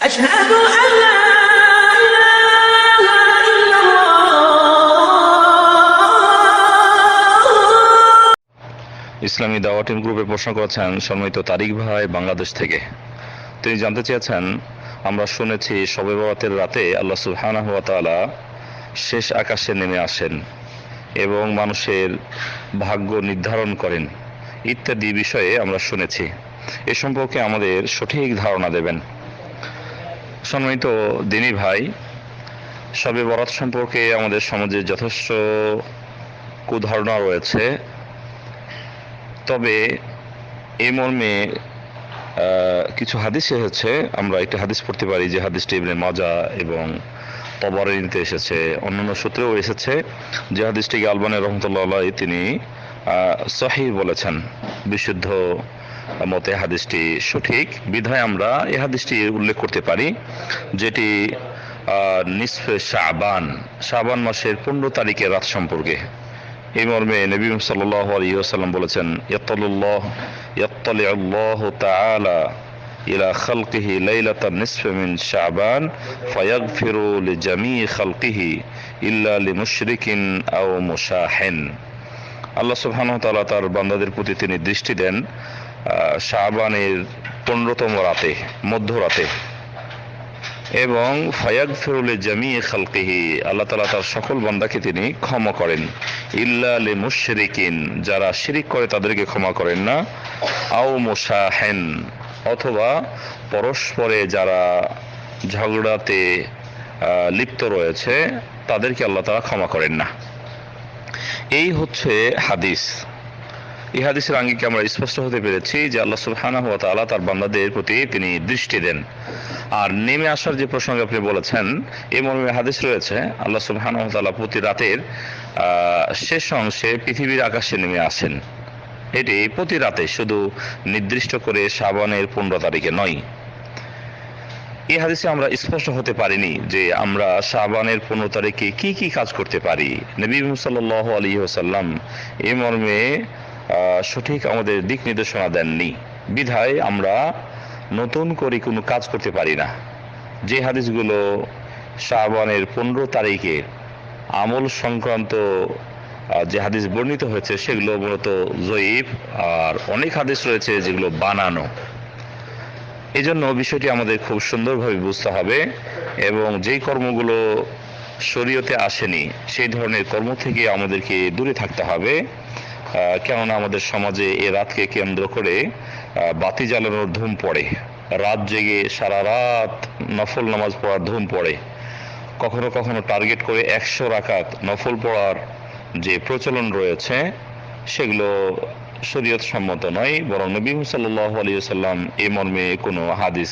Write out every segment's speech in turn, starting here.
أشهد أن لا إله إلا الله ইসলামী দাওয়াটিন গ্রুপে প্রশ্ন করেছেন সম্মানিত তারিক ভাই বাংলাদেশ থেকে তিনি জানতে চেয়েছেন আমরা শুনেছি শবে বরাতের রাতে আল্লাহ সুবহানাহু ওয়া তাআলা শেষ আকাশে নেমে আসেন এবং মানুষের ভাগ্য নির্ধারণ করেন ইত্যাদি বিষয়ে আমরা শুনেছি এ সম্পর্কে আমাদের সঠিক ধারণা দেবেন সম্মানিত দিনী ভাই, সবে বরাত সম্পর্কে আমাদের সমাজে যথেষ্ট কুধারণা রয়েছে। তবে এই মর্মে কিছু হাদিস এসেছে, আমরা একটা হাদিস পড়তে পারি যে হাদিসটি ইবনে মাজা এবং তবরানিতে এসেছে। অন্যান্য সূত্রেও এসেছে যে হাদিসটিকে আলবানের রহমতুল্লাহ তিনি সহি বলেছেন, বিশুদ্ধ মতে হাদিসটি সঠিক। বিধায় আমরা এই হাদিসটি উল্লেখ করতে পারি, যেটি নিসফে শাবান শাবান মাসের পনেরো তারিখের রাত সম্পর্কে। এই মর্মে নবী আলাইহি ওয়াসাল্লাম বলেছেন নিসফ মিন শাবান, ফায়াগফিরু লিজামিই খালকিহি ইল্লা লিমুশরিকিন আও মুশাহিন। আল্লাহ সুবহানাহু ওয়া তাআলা তার বান্দাদের প্রতি তিনি দৃষ্টি দেন আহ, শাবানের পনেরোতম রাতে মধ্যরাতে এবং ফায়াগ ফেরুলে জামি খালকিহি আল্লাহ তালা তার সকল বান্দাকে তিনি ক্ষমা করেন। ইল্লা লে মুশরিকিন যারা শিরিক করে তাদেরকে ক্ষমা করেন না। আও মুসাহেন অথবা পরস্পরে যারা ঝগড়াতে লিপ্ত রয়েছে তাদেরকে আল্লাহ তালা ক্ষমা করেন না। এই হচ্ছে হাদিস। এই হাদিসের আঙ্গিকে আমরা স্পষ্ট হতে পেরেছি যে আল্লাহ সুবহানাহু ওয়া তাআলা তার বান্দাদের প্রতি তিনি দৃষ্টি দেন। আর নেমে আসার যে প্রসঙ্গ আপনি বলেছেন, এই মর্মে হাদিস রয়েছে, আল্লাহ সুবহানাহু ওয়া তাআলা প্রতি রাতের শেষ অংশে পৃথিবীর আকাশে নেমে আসেন। এটি প্রতি রাতে শুধু নির্দিষ্ট করে শ্রাবণের পনেরো তারিখে নয়। এই হাদিসে আমরা স্পষ্ট হতে পারিনি যে আমরা শাবানের পনেরো তারিখে কি কি কাজ করতে পারি। নবী সাল্লাহ আলী ওসাল্লাম এই মর্মে সঠিক আমাদের দিক নির্দেশনা দেননি। বিধায় আমরা নতুন করে কোনো কাজ করতে পারি না। যে হাদিসগুলো শাবানের পনেরো তারিখে আমল সংক্রান্ত যে হাদিস বর্ণিত হয়েছে, সেগুলো মূলত জয়ীফ আর অনেক হাদিস রয়েছে যেগুলো বানানো। এই জন্য বিষয়টি আমাদের খুব সুন্দরভাবে বুঝতে হবে এবং যেই কর্মগুলো শরীয়তে আসেনি, সেই ধরনের কর্ম থেকে আমাদেরকে দূরে থাকতে হবে। কেননা আমাদের সমাজে এ রাতকে কেন্দ্র করে বাতি জ্বালানোর ধুম পড়ে। রাত জেগে সারা রাত নফল নামাজ পড়ার ধুম পড়ে। কখনো কখনো টার্গেট করে একশো রাকাত নফল পড়ার যে প্রচলন রয়েছে, সেগুলো শরীয়ত সম্মত নয়, বরং নবী সাল্লাহ আলিয়া সাল্লাম এই মর্মে কোনো হাদিস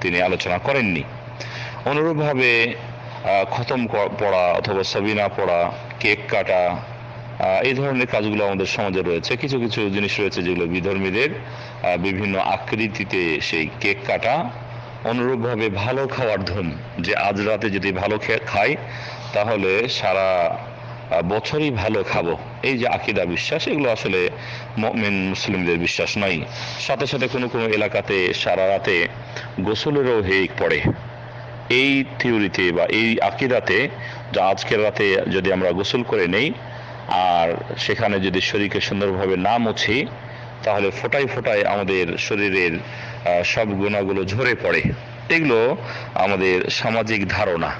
তিনি আলোচনা করেননি। অনুরূপভাবে খতম পড়া অথবা সবিনা পড়া, কেক কাটা এই ধরনের কাজগুলো আমাদের সমাজে রয়েছে। কিছু কিছু জিনিস রয়েছে যেগুলো বিধর্মীদের বিভিন্ন আকৃতিতে সেই কেক কাটা, অনুরূপভাবে ভালো খাওয়ার ধুম, যে আজ রাতে যদি ভালো খাই, তাহলে সারা বছরই ভালো খাব। এই যে আকিদা বিশ্বাস, এগুলো আসলে মুমিন মুসলিমদের বিশ্বাস নয়। সাথে সাথে কোনো কোনো এলাকাতে সারা রাতে গোসলেরও হেক পড়ে। এই থিওরিতে বা এই আকিদাতে, যে আজকের রাতে যদি আমরা গোসল করে নেই আর সেখানে যদি শরীরকে সুন্দরভাবে না মুছি, তাহলে ফোটায় ফোটায় আমাদের শরীরের সব গুণাগুলো ঝরে পড়ে। এগুলো আমাদের সামাজিক ধারণা।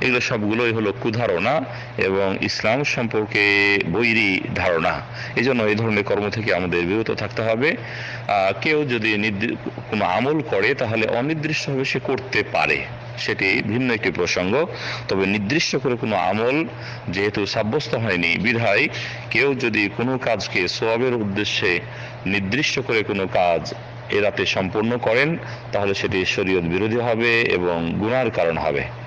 এগুলো সবগুলোই হলো কুধারণা এবং ইসলাম সম্পর্কে বৈরী ধারণা। এই জন্য এই ধরনের কর্ম থেকে আমাদের বিরত থাকতে হবে। কেউ যদি কোনো আমল করে, তাহলে অনির্দিষ্টভাবে সে করতে পারে। সেটি ভিন্ন একটি প্রসঙ্গ। তবে নির্দিষ্ট করে কোনো আমল যেহেতু সাব্যস্ত হয়নি, বিধায় কেউ যদি কোনো কাজকে সোয়াবের উদ্দেশ্যে নির্দিষ্ট করে কোনো কাজ এ রাতে সম্পূর্ণ করেন, তাহলে সেটি শরীয়ত বিরোধী হবে এবং গুনার কারণ হবে।